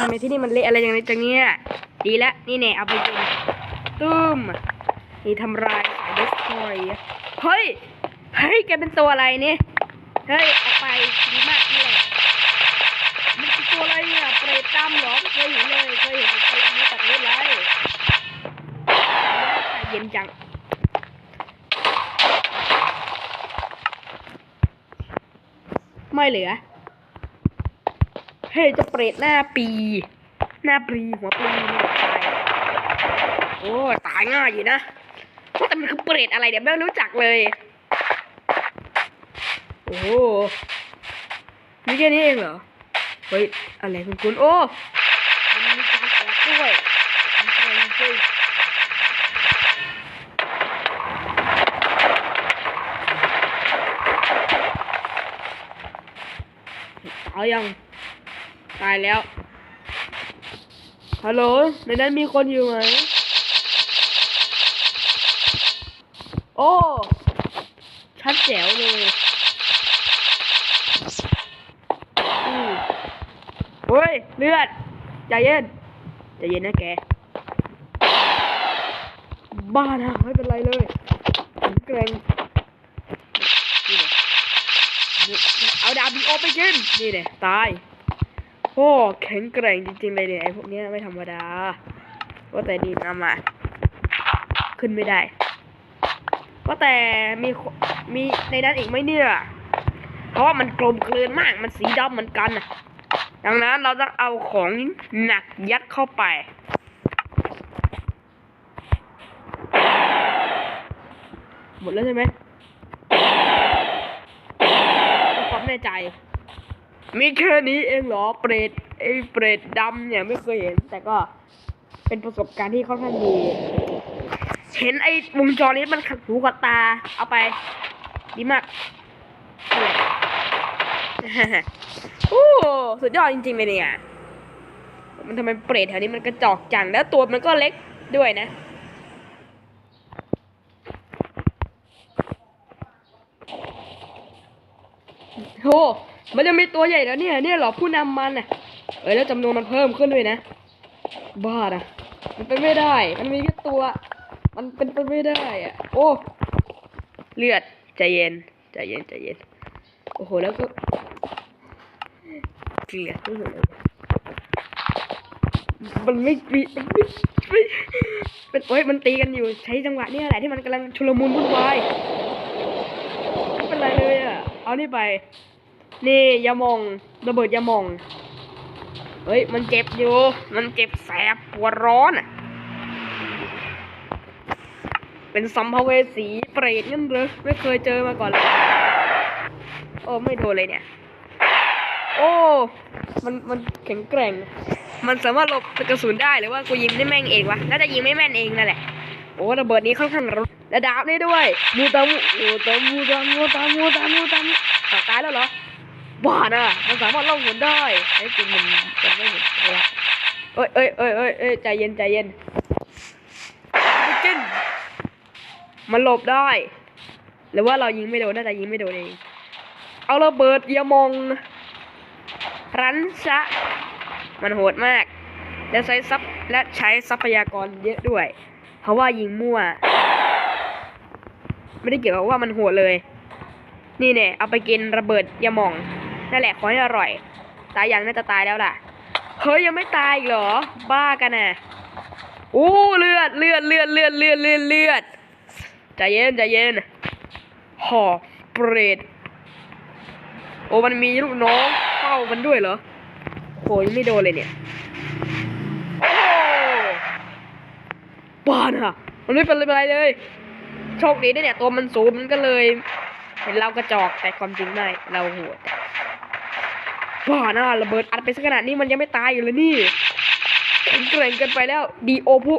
ทำไมที่นี่มันเละอะไรอย่างนี้จังเนี่ยดีละนี่แน่เอาไปกินตุ้มนี่ทำลายสายดิสทอยเฮ้ยเฮ้ยแกเป็นตัวอะไรเนี่ยเฮ้ยออกไปดีมากนี่แหละมันคือตัวอะไรเนี่ยเปรตดำเหรอเคยเห็นเลยเคยเห็นแต่ตัวนี้ตัดเลือดไรเย็นจัง ไม่เหลือ เฮ้ยจะเปรตหน้าปี หน้าปรีหัวปรีตายโอ้ตายง่ายอยู่นะว่าแต่มันคือเปรตอะไรเดี๋ยวไม่รู้จักเลย โอ้โหนี่แค่นี้เองเหรอ เฮ้ย อะไรคุณคุณโอ้ มันมีการแอบด้วยมันแปลงจริง เอายัง ตายแล้ว ฮัลโหล ในนั้นมีคนอยู่ไหม โอ้ ชัดแจ๋วเลยอืมเฮ้ย เลือด ใจเย็น ใจเย็นนะแก บ้านะ ไม่เป็นไรเลยแข็งแกร่งนี่เลยนี่เอาดา บีโอไปกิน นี่เลยตาย โอ้แข็งแกร่งจริงๆเลยเนี่ยไอพวกเนี้ยไม่ธรรมดา ว่าแต่ดีนะมา ขึ้นไม่ได้ ว่าแต่มีมีในนั้นอีกไหมเนี่ย เพราะว่ามันกลมกลืนมาก มันสีดำเหมือนกันนะดังนั้นเราต้องเอาของหนักยัดเข้าไปหมดแล้วใช่ไหม ความแน่ใจ มีแค่นี้เองเหรอเปรตไอ้เปรตดำเนี่ยไม่เคยเห็น แต่ก็เป็นประสบการณ์ที่ค่อนข้างดี เห็นไอ้วงจรนี้มันขัดหูขัดตา เอาไป ดีมากนั่นแหละโอ้สุดยอดจริงๆเลยเนี่ย มันทำไมเปรตแถวนี้มันกระจอกจังแล้วตัวมันก็เล็กด้วยนะ โหมันจะมีตัวใหญ่แล้วเนี่ยเนี่ยหรอผู้นำมันน่ะ เอ้ยแล้วจำนวนมันเพิ่มขึ้นด้วยนะ บ้านะมันเป็นไม่ได้ มันมีแค่ตัว มันเป็นไปไม่ได้อะ โอ้ เลือดใจเย็นใจเย็นใจเย็น โอ้โหแล้วก็เกลียดที่สุดเลยมันไม่มีมันไม่ไม่เป็นโอ้ยมันตีกันอยู่ใช้จังหวะเนี้แหละที่มันกำลังชุลมุนวุ่นวายไม่เป็นไรเลยอะ เอานี่ไป นี่ยามองระเบิดยามอง เฮ้ย มันเจ็บอยู่ มันเจ็บแสบปวดร้อนอะ เป็นสัมภเวสีเปรตงั้นเหรอไม่เคยเจอมาก่อนเลยโอ้ไม่โดนเลยเนี่ย โอ้ มันมันแข็งแกร่ง มันสามารถหลบกระสุนได้หรือว่ากูยิงได้แม่งเองวะน่าจะยิงไม่แม่นเองนั่นแหละโอ้ระเบิดนี้ค่อนข้างรุนและดาบนี่ด้วยมูตามูมูตามูตามูตามูตามูตามูตายแล้วเหรอ บ้าน่ะมันสามารถล่องหนได้ไอ้จริงมันมันไม่เห็นอะไรละเอ้ยเอ้ยเอ้ยเอ้ยเอ้ยใจเย็นใจเย็นไปกินมันหลบได้ หรือว่าเรายิงไม่โดนน่าจะยิงไม่โดนเอง เอาระเบิดยามอง รันซะ มันโหดมาก และใช้ทรัพและใช้ทรัพยากรเยอะด้วย เพราะว่ายิงมั่ว ไม่ได้เกี่ยวกับว่ามันโหดเลย นี่เนี่ยเอาไปกินระเบิดยามอง นั่นแหละขอให้อร่อย ตายยังน่าจะตายแล้วล่ะ เฮ้ยยังไม่ตายอีกเหรอ บ้ากันน่ะโอ้เลือดเลือดเลือดเลือดเลือดเลือดเลือดใจเย็นใจเย็นหอเปรตโอ้มันมีลูกน้องเฝ้ามันด้วยเหรอโหยังไม่โดนเลยเนี่ยโอ้บ้าน่ะมันไม่เป็นไรเลย โชคดีด้วยเนี่ยตัวมันสูงมันก็เลย เห็นเรากระจอกแต่ความจริงไม่เราโหด บ้าน่ะระเบิดอัดไปสักขนาดนี้มันยังไม่ตายอยู่เลยนี่แข็งแกร่งเกินไปแล้วดีโอผู้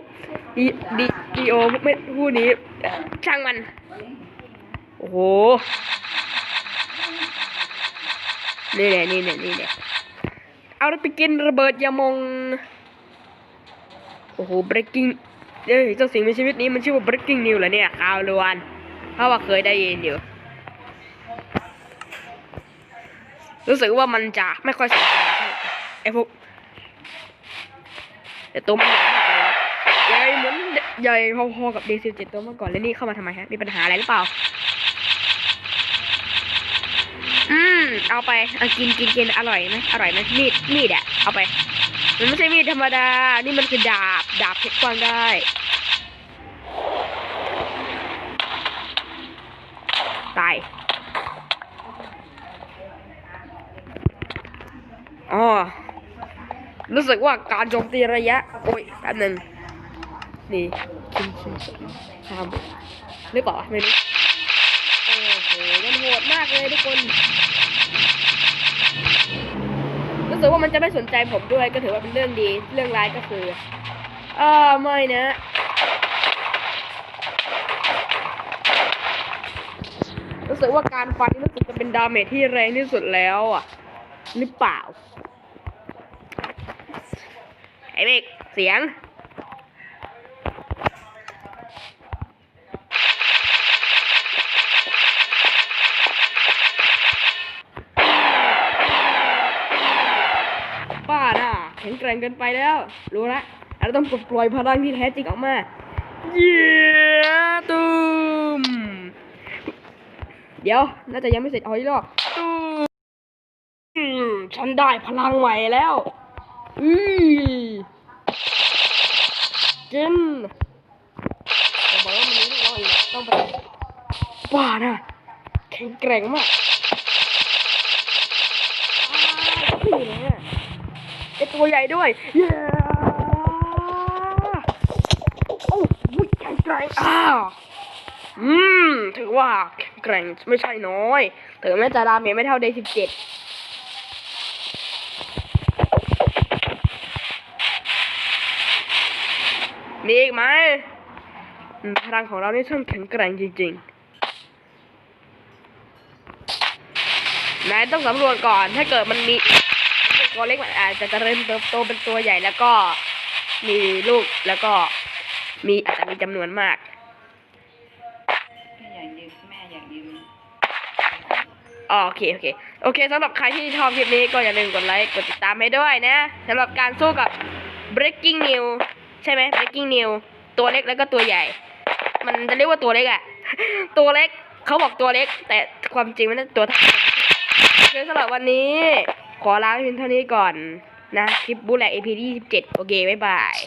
ดีดีดีโอไม่ผู้นี้ช่างมัน โอ้โหนี่แหละนี่แหละนี่แหละเอาไปกินระเบิดยามอง โอ้โห breaking เอ้ยเจ้าสิ่งมีชีวิตนี้มันชื่อว่า breaking news เหรอเนี่ยข่าวลวนเพราะว่าเคยได้ยินอยู่ รู้สึกว่ามันจะไม่ค่อยสนใจเท่ไหร่ไอ้พวกแต่ตัวมันใหญ่มากเลยใหญ่เหมือนใหญ่พอๆกับเดซิลเจ็ดตัวเมื่อก่อนแล้วนี่เข้ามาทำไมฮะมีปัญหาอะไรหรือเปล่า อืมเอาไปเอากินกินกินอร่อยไหมอร่อยไหมมีดมีดอะเอาไป มันไม่ใช่มีดธรรมดา นี่มันคือดาบดาบเพชรกว้างได้ตาย อ๋อรู้สึกว่าการโจมตีระยะ โอ้ยแป๊บนึงนี่ชิมชิมทำหรือเปล่าวะไม่รู้โอ้โหมันโหดมากเลยทุกคน รู้สึกว่ามันจะไม่สนใจผมด้วยก็ถือว่าเป็นเรื่องดี เรื่องร้ายก็คืออ่าไม่นะรู้สึกว่าการฟันนี่รู้สึกจะเป็นดาเมจที่แรงที่สุดแล้วอะ หรือเปล่า ไอ้เบกเสียง ป้าน่ะแข็งแกร่งเกินไปแล้ว รู้ละเราต้องปลดปล่อยพลังที่แท้จริงออกมา เย้ตูมเดี๋ยว น่าจะยังไม่เสร็จเอาอีกรอบตูมอืมฉันได้พลังใหม่แล้ว อือ กินแต่บอกว่ามันมีลูกน้องอีกต้องไปป้านะแข็งแกร่งมากอ้าวนี่แหละไอตัวใหญ่ด้วย เย้โอ้ยแข็งแกร่งอ้าวอืม ถือว่าแข็งแกร่งไม่ใช่น้อยถึงแม้จะดาเมจไม่เท่าเดย์สิบเจ็ด มีอีกไหมอืมพลังของเรานี่ช่างแข็งแกร่งจริงๆ นายต้องสำรวจก่อน ถ้าเกิดมันมีตัวเล็กมันอาจจะเจริญเติบโตเป็นตัวใหญ่แล้วก็มีลูกแล้วก็มีอาจจะมีจำนวนมากแม่อยากยืมแม่อยากยืมอ๋อโอเค โอเค โอเคสำหรับใครที่ชอบคลิปนี้ก็อย่าลืมกดไลค์ กดติดตามให้ด้วยนะสำหรับการสู้กับ breaking news ใช่ไหม breaking new ตัวเล็กแล้วก็ตัวใหญ่ มันจะเรียกว่าตัวเล็กอะตัวเล็กเขาบอกตัวเล็ก แต่ความจริงมันตัวเท่าโอสำหรับวันนี้ ขอลาไปเพียงเท่านี้ก่อนนะ คลิปบูแลก EP ที่27โอเค บ๊ายบาย